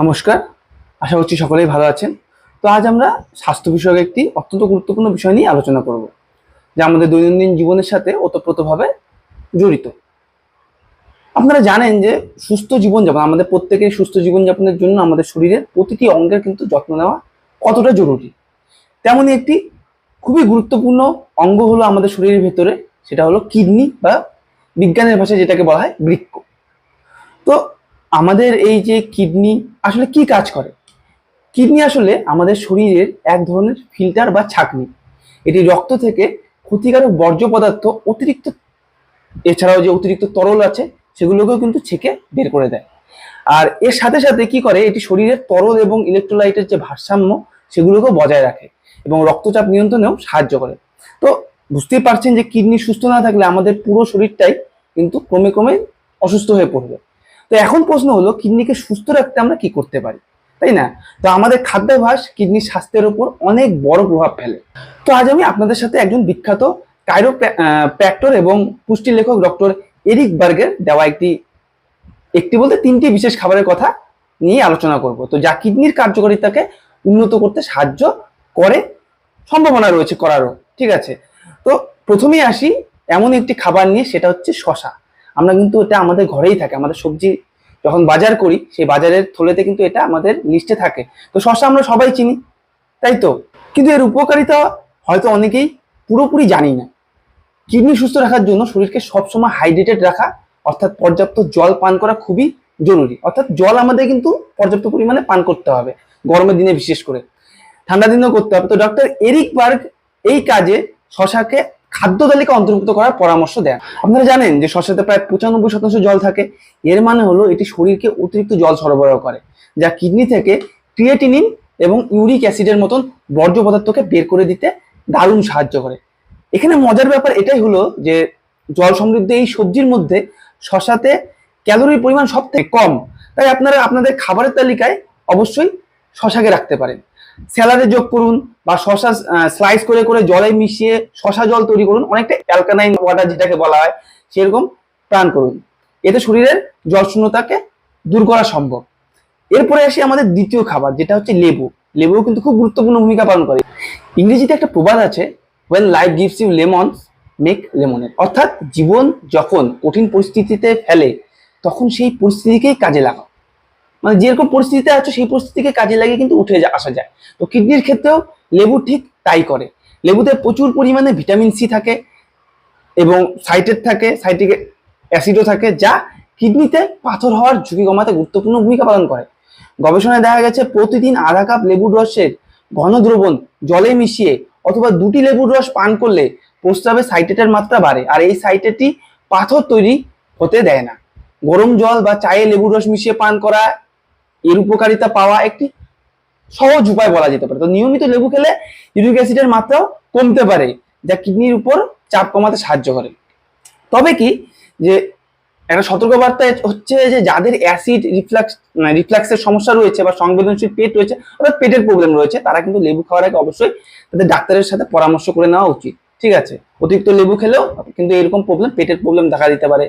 নমস্কার, আশা করছি সকলেই ভালো আছেন। তো আজ আমরা স্বাস্থ্য বিষয়ক একটি অত্যন্ত গুরুত্বপূর্ণ বিষয় নিয়ে আলোচনা করব, যা আমাদের দৈনন্দিন জীবনের সাথে ওতপ্রোতভাবে জড়িত। আপনারা জানেন যে সুস্থ জীবনযাপন, আমাদের প্রত্যেকের সুস্থ জীবনযাপনের জন্য আমাদের শরীরের প্রতিটি অঙ্গের কিন্তু যত্ন নেওয়া কতটা জরুরি? তেমনই একটি খুবই গুরুত্বপূর্ণ অঙ্গ হলো আমাদের শরীরের ভেতরে, সেটা হলো কিডনি বা বিজ্ঞানের ভাষায় যেটাকে বলা হয় বৃক্ক। তো আমাদের এই যে কিডনি আসলে কি কাজ করে? কিডনি আসলে আমাদের শরীরের এক ধরনের ফিল্টার বা ছাঁকনি। এটি রক্ত থেকে ক্ষতিকারক বর্জ্য পদার্থ অতিরিক্ত, এছাড়াও যে অতিরিক্ত তরল আছে, সেগুলোকেও কিন্তু ছেঁকে বের করে দেয়। আর এর সাথে সাথে কি করে? এটি শরীরের তরল এবং ইলেকট্রোলাইটের যে ভারসাম্য, সেগুলোকেও বজায় রাখে এবং রক্তচাপ নিয়ন্ত্রণেও সাহায্য করে। তো বুঝতেই পারছেন যে কিডনি সুস্থ না থাকলে আমাদের পুরো শরীরটাই কিন্তু ক্রমে ক্রমে অসুস্থ হয়ে পড়বে। তো এখন প্রশ্ন হলো, কিডনিকে সুস্থ রাখতে আমরা কি করতে পারি? তাই না? তো আমাদের খাদ্যাভ্যাস কিডনির স্বাস্থ্যের উপর অনেক বড় প্রভাব ফেলে। তো আজ আমি আপনাদের সাথে একজন বিখ্যাত কাইরো প্র্যাক্টর এবং পুষ্টি লেখক ডক্টর এরিক বার্গের দেওয়া একটি একটি বলতে তিনটি বিশেষ খাবারের কথা নিয়ে আলোচনা করব। তো যা কিডনির কার্যকারিতাকে উন্নত করতে সাহায্য করে, সম্ভাবনা রয়েছে করারও। ঠিক আছে? তো প্রথমেই আসি, এমন একটি খাবার নিয়ে, সেটা হচ্ছে শশা আমরা কিন্তু এটা আমাদের ঘরেই থাকে, আমাদের সবজি যখন বাজার করি, সেই বাজারের থলেতে কিন্তু এটা আমাদের লিস্টে থাকে। তো শশা আমরা সবাই চিনি, তাই তো? কিন্তু এর উপকারিতা হয়তো অনেকেই পুরোপুরি জানি না। কিডনি সুস্থ রাখার জন্য শরীরকে সবসময় হাইড্রেটেড রাখা, অর্থাৎ পর্যাপ্ত জল পান করা খুবই জরুরি। অর্থাৎ জল আমাদের কিন্তু পর্যাপ্ত পরিমাণে পান করতে হবে, গরমের দিনে বিশেষ করে। ঠান্ডা দিনেও করতে হবে। তো ডক্টর এরিক বার্গ এই কাজে শশাকে খাদ্য তালিকা অন্তর্ভুক্ত করার পরামর্শ দেন। আপনারা জানেন যে শস্যতে প্রায় পঁচানব্বই শতাংশ জল থাকে। এর মানে হলো এটি শরীরকে অতিরিক্ত জল সরবরাহ করে, যা কিডনি থেকে ক্রিয়েটিনিন এবং ইউরিক অ্যাসিডের মতন বর্জ্য পদার্থকে বের করে দিতে দারুণ সাহায্য করে। এখানে মজার ব্যাপার এটাই হলো যে জল সমৃদ্ধ এই সবজির মধ্যে শশাতে ক্যালোরির পরিমাণ সব থেকে কম। তাই আপনারা আপনাদের খাবারের তালিকায় অবশ্যই শশাকে রাখতে পারেন। স্যালাডে যোগ করুন বা শশা স্লাইস করে করে জলে মিশিয়ে শশা জল তৈরি করুন। অনেকটা অ্যালকানাইন ওয়াটার যেটাকে বলা হয়, সেরকম প্রাণ করুন। এতে শরীরের জল শূন্যতাকে দূর করা সম্ভব। এরপরে আসি আমাদের দ্বিতীয় খাবার, যেটা হচ্ছে লেবু। লেবু কিন্তু খুব গুরুত্বপূর্ণ ভূমিকা পালন করে। ইংরেজিতে একটা প্রবাদ আছে when life gives you lemon make লেমনের অর্থাৎ জীবন যখন কঠিন পরিস্থিতিতে ফেলে, তখন সেই পরিস্থিতিকেই কাজে লাগাও। মানে যেরকম পরিস্থিতিতে আছো সেই পরিস্থিতিকে কাজে লাগিয়ে কিন্তু উঠে আসা যায়। তো কিডনির ক্ষেত্রেও লেবু ঠিক তাই করে। লেবুতে প্রচুর পরিমাণে ভিটামিন সি থাকে এবং সাইটেট থাকে সাইটিকে অ্যাসিডও থাকে, যা কিডনিতে পাথর হওয়ার ঝুঁকি কমাতে গুরুত্বপূর্ণ ভূমিকা পালন করে। গবেষণায় দেখা গেছে প্রতিদিন আধা কাপ লেবুর রসের ঘন দ্রবণ জলে মিশিয়ে অথবা দুটি লেবুর রস পান করলে প্রস্রাবে সাইটেটের মাত্রা বাড়ে আর এই সাইটেটটি পাথর তৈরি হতে দেয় না। গরম জল বা চায়ে লেবুর রস মিশিয়ে পান করা এর উপকারিতা পাওয়া একটি সহজ উপায় বলা যেতে পারে। তো নিয়মিত লেবু খেলে ইউরিক অ্যাসিডের মাত্রাও কমতে পারে, যা কিডনির উপর চাপ কমাতে সাহায্য করে। তবে কি যে একটা সতর্কবার্তা হচ্ছে যে যাদের অ্যাসিড রিফ্লাক্স রিফ্লাক্সের সমস্যা রয়েছে বা সংবেদনশীল পেট রয়েছে অর্থাৎ পেটের প্রবলেম রয়েছে, তারা কিন্তু লেবু খাওয়ার আগে অবশ্যই তাদের ডাক্তারের সাথে পরামর্শ করে নেওয়া উচিত। ঠিক আছে? অতিরিক্ত লেবু খেলেও কিন্তু এরকম প্রবলেম পেটের প্রবলেম দেখা দিতে পারে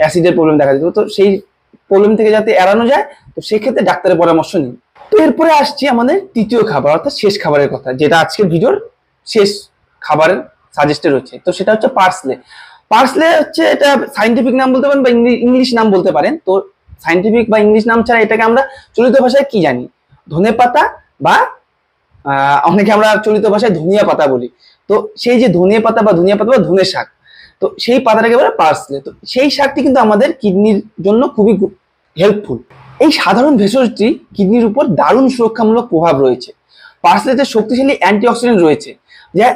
অ্যাসিডের প্রবলেম দেখা দিতে পারে। তো সেই প্রবলেম থেকে যাতে এড়ানো যায়, তো সেক্ষেত্রে ডাক্তারের পরামর্শ নিন। তো এরপরে আসছি আমাদের তৃতীয় খাবার, অর্থাৎ শেষ খাবারের কথা, যেটা আজকের ভিডিওর শেষ খাবারের সাজেস্টে রয়েছে। তো সেটা হচ্ছে পার্সলে পার্সলে হচ্ছে এটা সাইন্টিফিক নাম বলতে পারেন বা ইংলিশ নাম বলতে পারেন। তো সাইন্টিফিক বা ইংলিশ নাম ছাড়া এটাকে আমরা চলিত ভাষায় কি জানি? ধনে পাতা বা অনেকে আমরা চলিত ভাষায় ধনিয়া পাতা বলি। তো সেই যে ধনিয়া পাতা বা ধনিয়া পাতা বা ধনে শাক তো সেই পাতাটাকে বলে পার্সলে তো সেই সারটি কিন্তু আমাদের কিডনির জন্য খুবই হেল্পফুল এই সাধারণ ভেষজটি কিডনির উপর দারুণ সুরক্ষামূলক প্রভাব রয়েছে। পার্সলেতে শক্তিশালী অ্যান্টিঅক্সিডেন্ট রয়েছে, যা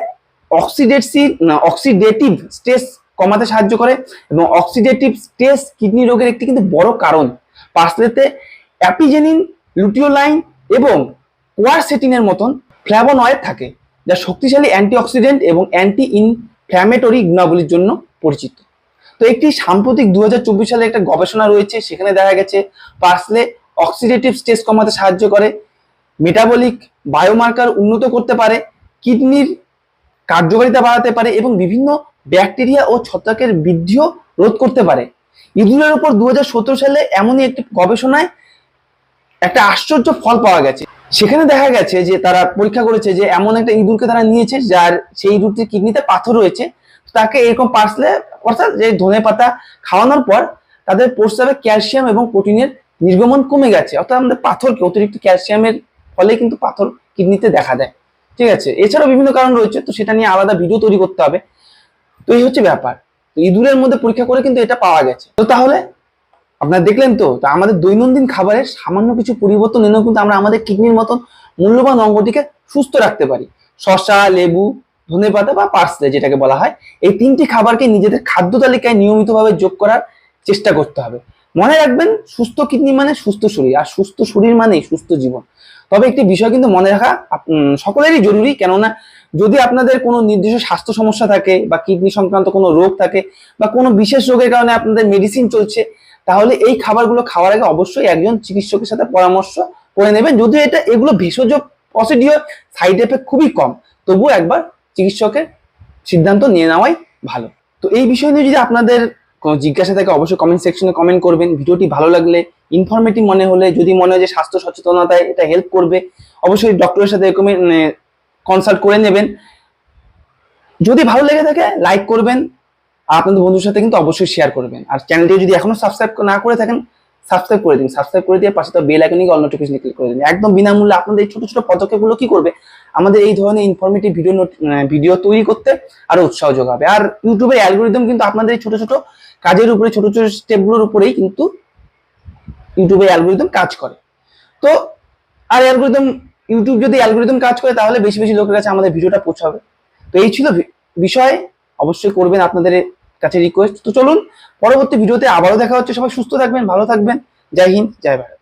অক্সিডেটসি অক্সিডেটিভ স্ট্রেস কমাতে সাহায্য করে এবং অক্সিডেটিভ স্ট্রেস কিডনি রোগের একটি কিন্তু বড় কারণ। পার্সলেতে অ্যাপিজেনিন লুটিওলাইন এবং কোয়ারসেটিনের মতন ফ্ল্যাভোনয়েড থাকে, যা শক্তিশালী অ্যান্টিঅক্সিডেন্ট এবং অ্যান্টি ইনফ্ল্যামেটরি গুণাবলীর জন্য পরিচিত। তো একটি সাম্প্রতিক দু হাজার চব্বিশ সালে একটা গবেষণা রয়েছে, সেখানে দেখা গেছে পার্সলে অক্সিডেটিভ স্ট্রেস কমাতে সাহায্য করে মেটাবলিক বায়োমার্কার উন্নত করতে পারে, কিডনির কার্যকারিতা বাড়াতে পারে এবং বিভিন্ন ব্যাকটেরিয়া ও ছত্রাকের বৃদ্ধিও রোধ করতে পারে। ইঁদুরের উপর দু হাজার সতেরো সালে এমনই একটি গবেষণায় একটা আশ্চর্য ফল পাওয়া গেছে। সেখানে দেখা গেছে যে তারা পরীক্ষা করেছে যে এমন একটা ইঁদুরকে তারা নিয়েছে যার সেই ইঁদুরটির কিডনিতে পাথর রয়েছে। তাকে এরকম পার্সলে, অর্থাৎ যে ধনে পাতা খাওয়ানোর পর তাদের প্রস্রাবে ক্যালসিয়াম এবং প্রোটিনের নির্গমন কমে গেছে। অর্থাৎ আমাদের পাথরকে, অতিরিক্ত ক্যালসিয়ামের ফলে কিন্তু পাথর কিডনিতে দেখা দেয়। ঠিক আছে? এছাড়াও বিভিন্ন কারণ রয়েছে, তো সেটা নিয়ে আলাদা ভিডিও তৈরি করতে হবে। তো এই হচ্ছে ব্যাপার। তো ইঁদুরের মধ্যে পরীক্ষা করে কিন্তু এটা পাওয়া গেছে। তো তাহলে আপনারা দেখলেন তো, তা আমাদের দৈনন্দিন খাবারে সামান্য কিছু পরিবর্তন এনেও কিন্তু আমরা আমাদের কিডনির মতন মূল্যবান অঙ্গটিকে সুস্থ রাখতে পারি। শসা, লেবু ধনেপাতা বা পার্সলে যেটাকে বলা হয়, এই তিনটি খাবারকে নিজেদের খাদ্য তালিকায় নিয়মিতভাবে যোগ করার চেষ্টা করতে হবে। মনে রাখবেন, সুস্থ কিডনি মানে সুস্থ শরীর, আর সুস্থ শরীর মানেই সুস্থ জীবন। তবে একটি বিষয় কিন্তু মনে রাখা সকলেরই জরুরি, কেননা যদি আপনাদের কোনো নির্দিষ্ট স্বাস্থ্য সমস্যা থাকে বা কিডনি সংক্রান্ত কোনো রোগ থাকে বা কোনো বিশেষ রোগের কারণে আপনাদের মেডিসিন চলছে তাহলে এই খাবারগুলো খাওয়ার আগে অবশ্যই একজন চিকিৎসকের সাথে পরামর্শ করে নেবেন। যদিও এটা, এগুলো ভেষজ প্রসিডিওর সাইড এফেক্ট খুবই কম। তবুও একবার চিকিৎসকের সিদ্ধান্ত নিয়ে নেওয়াই ভালো। তো এই বিষয় নিয়ে যদি আপনাদের কোনো জিজ্ঞাসা থাকে, অবশ্যই কমেন্ট সেকশনে কমেন্ট করবেন। ভিডিওটি ভালো লাগলে ইনফরমেটিভ মনে হলে, যদি মনে হয় যে স্বাস্থ্য সচেতনতায় এটা হেল্প করবে, অবশ্যই ডক্টরের সাথে এরকম কনসাল্ট করে নেবেন। যদি ভালো লেগে থাকে লাইক করবেন। আর আপনাদের বন্ধুর সাথে কিন্তু অবশ্যই শেয়ার করবেন। আর চ্যানেলটি যদি এখনও সাবস্ক্রাইব না করে থাকেন সাবস্ক্রাইব করে দিন। সাবস্ক্রাইব করে দিয়ে পাশে তো বেল আইকনে অল নোটিফিকেশন ক্লিক করে দিন। একদম বিনামূল্যে আপনাদের এই ছোট ছোট পদক্ষেপগুলো কি করবে? আমাদের এই ধরনের ইনফরমেটিভ ভিডিও ভিডিও তৈরি করতে আরও উৎসাহ যোগাবে। আর ইউটিউবের অ্যালগোরিদম কিন্তু আপনাদের এই ছোট ছোট কাজের উপরে, ছোট ছোট স্টেপগুলোর উপরেই কিন্তু ইউটিউবের অ্যালগোরিদম কাজ করে। তো, আর অ্যালগোরিদম ইউটিউব যদি অ্যালগোরিদম কাজ করে, তাহলে বেশি বেশি লোকের কাছে আমাদের ভিডিওটা পৌঁছাবে। তো এই ছিল বিষয়। অবশ্যই করবেন আপনাদের কাছে রিকোয়েস্ট তো চলুন, পরবর্তী ভিডিওতে আবারও দেখা হচ্ছে। সবাই সুস্থ থাকবেন, ভালো থাকবেন। জয় হিন্দ, জয় ভারত।